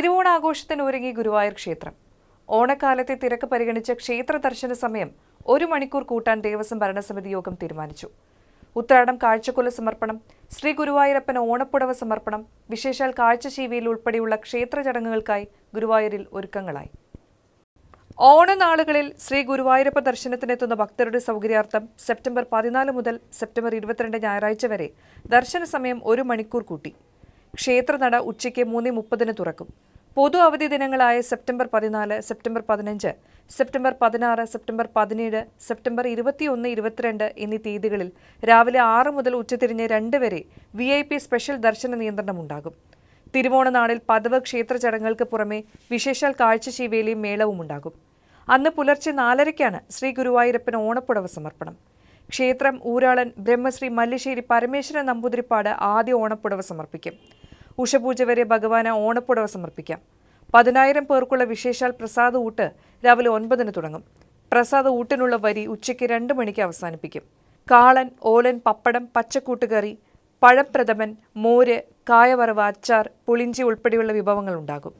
തിരുവോണാഘോഷത്തിന് ഒരുങ്ങി ഗുരുവായൂർ ക്ഷേത്രം. ഓണക്കാലത്തെ തിരക്ക് പരിഗണിച്ച ക്ഷേത്ര ദർശന സമയം ഒരു മണിക്കൂർ കൂട്ടാൻ ദേവസ്വം ഭരണസമിതി യോഗം തീരുമാനിച്ചു. ഉത്രാടം കാഴ്ചക്കുല സമർപ്പണം ശ്രീ ഗുരുവായൂരപ്പന് ഓണപ്പുടവ സമർപ്പണം വിശേഷാൽ കാഴ്ചശീവിയിൽ ഉൾപ്പെടെയുള്ള ക്ഷേത്ര ചടങ്ങുകൾക്കായി ഗുരുവായൂരിൽ ഒരുക്കങ്ങളായി. ഓണനാളുകളിൽ ശ്രീ ഗുരുവായൂരപ്പ ദർശനത്തിനെത്തുന്ന ഭക്തരുടെ സൗകര്യാർത്ഥം സെപ്റ്റംബർ പതിനാല് മുതൽ സെപ്റ്റംബർ ഇരുപത്തിരണ്ട് ഞായറാഴ്ച വരെ ദർശന സമയം ഒരു മണിക്കൂർ കൂട്ടി. ക്ഷേത്രനട ഉച്ചയ്ക്ക് മൂന്ന് മുപ്പതിന് തുറക്കും. പൊതു അവധി ദിനങ്ങളായ സെപ്റ്റംബർ പതിനാല് സെപ്റ്റംബർ പതിനഞ്ച് സെപ്റ്റംബർ പതിനാറ് സെപ്റ്റംബർ പതിനേഴ് സെപ്റ്റംബർ ഇരുപത്തിയൊന്ന് ഇരുപത്തിരണ്ട് എന്നീ തീയതികളിൽ രാവിലെ ആറ് മുതൽ ഉച്ചതിരിഞ്ഞ് രണ്ട് വരെ വി ഐ പി സ്പെഷ്യൽ ദർശന നിയന്ത്രണമുണ്ടാകും തിരുവോണനാളിൽ പതിവ് ക്ഷേത്ര ചടങ്ങുകൾക്ക് പുറമെ വിശേഷാൽ കാഴ്ചശീവേലിയും മേളവും ഉണ്ടാകും. അന്ന് പുലർച്ചെ നാലരയ്ക്കാണ് ശ്രീ ഗുരുവായൂരപ്പന് ഓണപ്പുടവ സമർപ്പണം. ക്ഷേത്രം ഊരാളൻ ബ്രഹ്മശ്രീ മല്ലിശ്ശേരി പരമേശ്വരൻ നമ്പൂതിരിപ്പാട് ആദ്യ ഓണപ്പുടവ സമർപ്പിക്കും. ഉഷപൂജ വരെ ഭഗവാന് ഓണപ്പുടവ സമർപ്പിക്കാം. പതിനായിരം പേർക്കുള്ള വിശേഷാൽ പ്രസാദ ഊട്ട് രാവിലെ ഒൻപതിന് തുടങ്ങും. പ്രസാദ ഊട്ടിനുള്ള വരി ഉച്ചയ്ക്ക് രണ്ട് മണിക്ക് അവസാനിപ്പിക്കും. കാളൻ ഓലൻ പപ്പടം പച്ചക്കൂട്ടുകറി പഴപ്രഥമൻ മോര് കായവറവ് അച്ചാർ പുളിഞ്ചി ഉൾപ്പെടെയുള്ള വിഭവങ്ങൾ ഉണ്ടാകും.